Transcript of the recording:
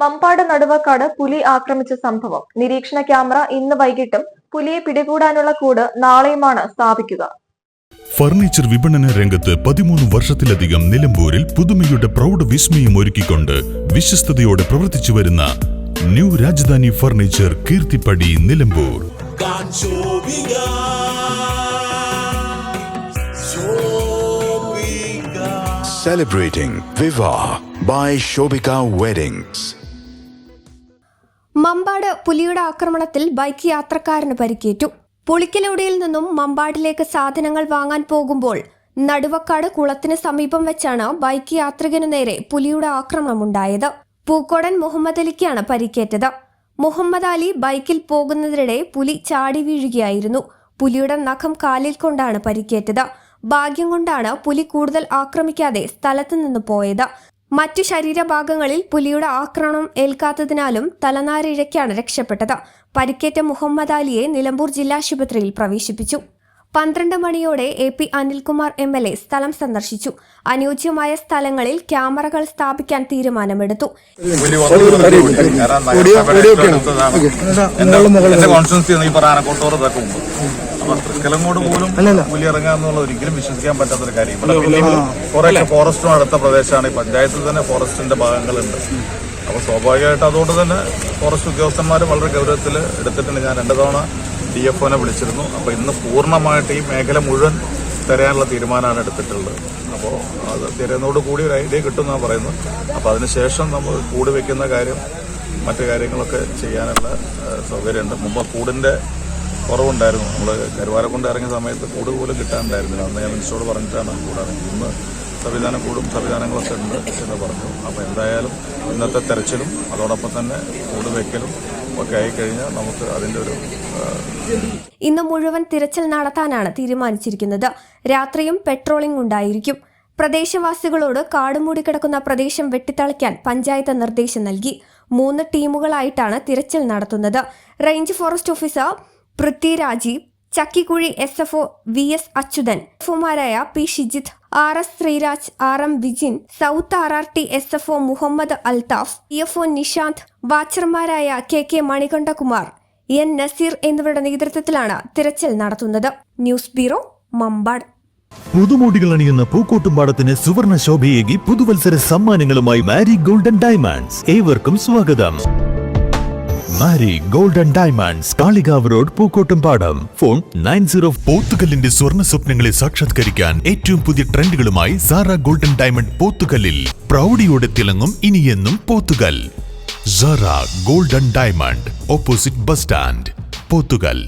മമ്പാട് നടുവക്കാട് പുലി ആക്രമിച്ച സംഭവം. നിരീക്ഷണ ക്യാമറ ഇന്ന് വൈകിട്ടും പുലിയെ പിടികൂടാനുള്ള കൂട് നാളെയുമാണ് സ്ഥാപിക്കുക. ഫർണിച്ചർ വിപണന രംഗത്ത് പതിമൂന്ന് വർഷത്തിലധികം നിലമ്പൂരിൽ പുതുമയുടെ പ്രൗഢ വിസ്മയം ഒരുക്കിക്കൊണ്ട് വിശ്വസ്തയോടെ പ്രവർത്തിച്ചു വരുന്ന new Rajadhani furniture Keerthippadi Nilambur. Celebrating Viva by Viva by Shobika Weddings. Mampad പുലിയുടെ ആക്രമണത്തിൽ ബൈക്ക് യാത്രക്കാരന് പരിക്കേറ്റു. പുളിക്കലോടിയിൽ നിന്നും മമ്പാടിലേക്ക് സാധനങ്ങൾ വാങ്ങാൻ പോകുമ്പോൾ നടുവക്കാട് കുളത്തിന് സമീപം വെച്ചാണ് ബൈക്ക് യാത്രികനു നേരെ പുലിയുടെ ആക്രമണമുണ്ടായത്. പൂക്കോടൻ മുഹമ്മദ് അലിക്കാണ് പരിക്കേറ്റത്. മുഹമ്മദ് അലി ബൈക്കിൽ പോകുന്നതിനിടെ പുലി ചാടി വീഴുകയായിരുന്നു. പുലിയുടെ നഖം കാലിൽ കൊണ്ടാണ് പരിക്കേറ്റത്. ഭാഗ്യം കൊണ്ടാണ് പുലി കൂടുതൽ ആക്രമിക്കാതെ സ്ഥലത്തു നിന്ന് പോയത്. മറ്റു ശരീരഭാഗങ്ങളിൽ പുലിയുടെ ആക്രമണം ഏൽക്കാത്തതിനാലും തലനാരിഴയ്ക്കാണ് രക്ഷപ്പെട്ടത്. പരിക്കേറ്റ മുഹമ്മദ് അലിയെ നിലമ്പൂർ ജില്ലാശുപത്രിയിൽ പ്രവേശിപ്പിച്ചു. പന്ത്രണ്ട് മണിയോടെ A P Anilkumar M L A സ്ഥലം സന്ദർശിച്ചു. അനുയോജ്യമായ സ്ഥലങ്ങളിൽ ക്യാമറകൾ സ്ഥാപിക്കാൻ തീരുമാനമെടുത്തു. കോൺസ്റ്റിറ്റ്യൻസി അപ്പൊ തൃക്കലങ്ങോട് പോലും പുലി ഇറങ്ങുക എന്നുള്ളത് ഒരിക്കലും വിശ്വസിക്കാൻ പറ്റാത്തൊരു കാര്യം. ഇവിടെ കുറേയൊക്കെ ഫോറസ്റ്റും അടുത്ത പ്രദേശമാണ്. ഈ പഞ്ചായത്തിൽ തന്നെ ഫോറസ്റ്റിന്റെ ഭാഗങ്ങളുണ്ട്. അപ്പൊ സ്വാഭാവികമായിട്ട് അതുകൊണ്ട് തന്നെ ഫോറസ്റ്റ് ഉദ്യോഗസ്ഥന്മാർ വളരെ ഗൗരവത്തിൽ എടുത്തിട്ടുണ്ട്. ഞാൻ രണ്ട് തവണ ഡി എഫ് ഒനെ വിളിച്ചിരുന്നു. അപ്പൊ ഇന്ന് പൂർണമായിട്ട് ഈ മേഖല മുഴുവൻ തിരയാനുള്ള തീരുമാനമാണ് എടുത്തിട്ടുള്ളത്. അപ്പോൾ അത് തിരയുന്നതോട് കൂടി ഒരു ഐഡിയ കിട്ടുമെന്നാണ് പറയുന്നത്. അപ്പോൾ അതിനുശേഷം നമ്മൾ കൂട് വെക്കുന്ന കാര്യം മറ്റു കാര്യങ്ങളൊക്കെ ചെയ്യാനുള്ള സൗകര്യമുണ്ട്. മുമ്പ് കൂടിന്റെ കുറവുണ്ടായിരുന്നു. നമ്മൾ കരുവാര കൊണ്ട് ഇറങ്ങിയ സമയത്ത് കൂട് പോലും കിട്ടാനുണ്ടായിരുന്നില്ല അന്ന് ഞാൻ മിനിസ്റ്ററോട് പറഞ്ഞിട്ടാണ് കൂടാണ് ഇന്ന് സംവിധാനം കൂടും സംവിധാനങ്ങളൊക്കെ ഉണ്ട് എന്ന് പറഞ്ഞു. അപ്പോൾ എന്തായാലും ഇന്നത്തെ തെരച്ചിലും അതോടൊപ്പം തന്നെ കൂട് വെക്കലും ഒക്കെ ആയിക്കഴിഞ്ഞാൽ നമുക്ക് അതിന്റെ ഒരു ഇന്ന് മുഴുവൻ തിരച്ചിൽ നടത്താനാണ് തീരുമാനിച്ചിരിക്കുന്നത്. രാത്രിയും പെട്രോളിംഗ് ഉണ്ടായിരിക്കും. പ്രദേശവാസികളോട് കാടുമൂടി കിടക്കുന്ന പ്രദേശം വെട്ടിത്തളിക്കാൻ പഞ്ചായത്ത് നിർദ്ദേശം നൽകി. മൂന്ന് ടീമുകളായിട്ടാണ് തിരച്ചിൽ നടത്തുന്നത്. Range forest officer Prithvirajeev Chakkikuzhi S F O V S Achuthan എഫ്ഒമാരായ P Shijith R S Sreeraj R M Vijin south R R T S F O Muhammad Althaf E F O Nishanth വാച്ചർമാരായ K K Manikandakumar N Naseer എന്നിവരുടെ നേതൃത്വത്തിലാണ് തിരച്ചിൽ നടത്തുന്നത്. News bureau Mambad. പുതുമോടികൾ അണിയുന്ന പൂക്കോട്ടുംപാടത്തിന് സുവർണ ശോഭയേകി പുതുവത്സര സമ്മാനങ്ങളുമായി മാരി ഗോൾഡൻ ഡയമണ്ട്സ്. ഏവർക്കും സ്വാഗതം. Mari golden diamonds Kalikavu road Pookkottumpadam phone nine zero പോത്തുകല്ലിന്റെ സ്വർണ സ്വപ്നങ്ങളെ സാക്ഷാത്കരിക്കാൻ ഏറ്റവും പുതിയ ട്രെൻഡുകളുമായി സാറ ഗോൾഡൻ ഡയമണ്ട് പോത്തുകല്ലിൽ പ്രൗഢിയോടെ തിളങ്ങും ഇനിയെന്നും Pothukal Sara golden diamond opposite bus stand Pothukal